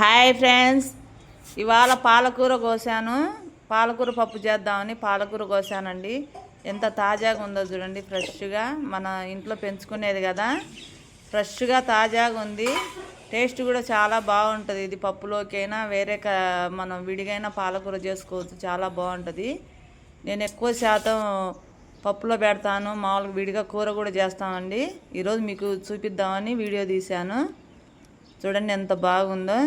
Hi friends. ఇవాళ పాలకూర కోసాను. పాలకూర పప్పు చేద్దామని పాలకూర కోసానండి. ఎంత తాజాగా ఉందో చూడండి ఫ్రెష్గా. మన ఇంట్లో పెంచుకునేది కదా. ఫ్రెష్గా తాజాగా ఉంది. టేస్ట్ కూడా చాలా బాగుంటుంది. ఇది పప్పులోకైనా వేరే క మనం విడిగైనా పాలకూర చేసుకోవచ్చు. చాలా బాగుంటుంది. నేను ఎక్కువ శాతం పప్పులో పెడతాను. మామూలుగా విడిగా కూర కూడా చేస్తామండి ఈరోజు మీకు చూపిద్దామని వీడియో తీశాను. చూడండి ఎంత బాగుందో.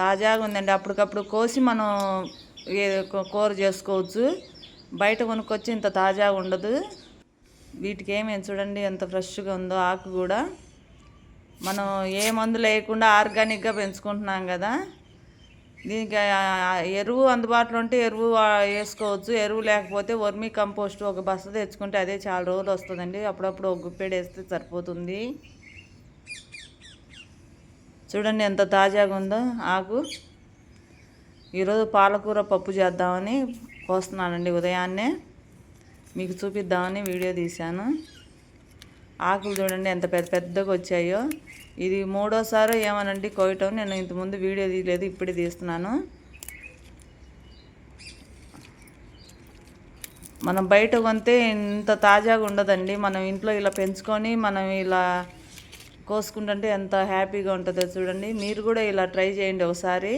తాజాగా ఉందండి. అప్పటికప్పుడు కోసి మనం కూర చేసుకోవచ్చు. బయట కొనుక్కొచ్చి ఇంత తాజాగా ఉండదు. వీటికి ఏమేమి చూడండి ఎంత ఫ్రెష్గా ఉందో ఆకు కూడా. మనం ఏ మందు లేకుండా ఆర్గానిక్గా పెంచుకుంటున్నాం కదా. దీనికి ఎరువు అందుబాటులో ఉంటే ఎరువు వేసుకోవచ్చు. ఎరువు లేకపోతే వర్మీ కంపోస్ట్ ఒక బస్త తెచ్చుకుంటే అదే చాలా రోజులు వస్తుందండి. అప్పుడప్పుడు ఒక గుప్పెడు వేస్తే సరిపోతుంది. చూడండి ఎంత తాజాగా ఉందో. ఆకు. ఈరోజు పాలకూర పప్పు చేద్దామని కోస్తున్నానండి ఉదయాన్నే. మీకు చూపిద్దామని వీడియో తీశాను. ఆకులు చూడండి ఎంత పెద్ద పెద్దగా వచ్చాయో. ఇది మూడోసారి ఏమనండి కోయటం. నేను ఇంతకుముందు వీడియో తీయలేదు ఇప్పుడే తీస్తున్నాను. మనం బయట కొంటే ఇంత తాజాగా ఉండదండి. మనం ఇంట్లో ఇలా పెంచుకొని మనం ఇలా కోసుకుంటుంటే ఎంత హ్యాపీగా ఉంటుందో చూడండి. మీరు కూడా ఇలా ట్రై చేయండి ఒకసారి.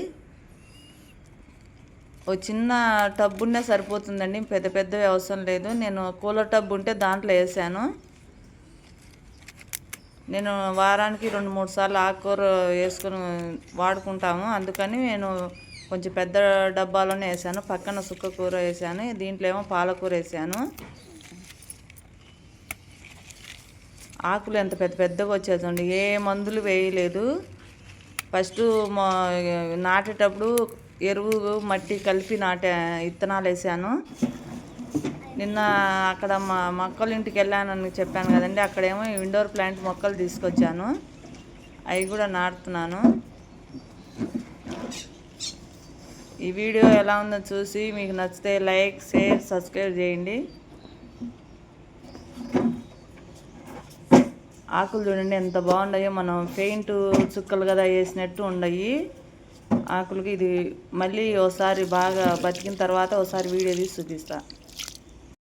ఓ చిన్న టబ్ ఉండే సరిపోతుందండి. పెద్ద పెద్దవి అవసరం లేదు. నేను కూలర్ టబ్ ఉంటే దాంట్లో వేసాను. నేను వారానికి రెండు మూడు సార్లు ఆకుకూర వేసుకొని వాడుకుంటాము. అందుకని నేను కొంచెం పెద్ద డబ్బాలోనే వేసాను. పక్కన సుక్క కూర వేసాను. దీంట్లో ఏమో పాలకూర వేసాను. ఆకులు ఎంత పెద్ద పెద్దగా వచ్చేదండి ఏ మందులు వేయలేదు. ఫస్ట్ మా నాటేటప్పుడు ఎరువు మట్టి కలిపి నాటే విత్తనాలు వేసాను. నిన్న అక్కడ మా మొక్కల ఇంటికి వెళ్ళానని చెప్పాను కదండి. అక్కడేమో ఇండోర్ ప్లాంట్ మొక్కలు తీసుకొచ్చాను. అవి కూడా నాటుతున్నాను. ఈ వీడియో ఎలా ఉందో చూసి మీకు నచ్చితే లైక్ షేర్ సబ్స్క్రైబ్ చేయండి. ఆకులు చూడండి ఎంత బాగున్నాయో. మనం పెయింట్ చుక్కలు కదా వేసినట్టు ఉండయి ఆకులకి ఇది మళ్ళీ ఒకసారి బాగా బతికిన తర్వాత ఒకసారి వీడియో తీసి చూపిస్తాను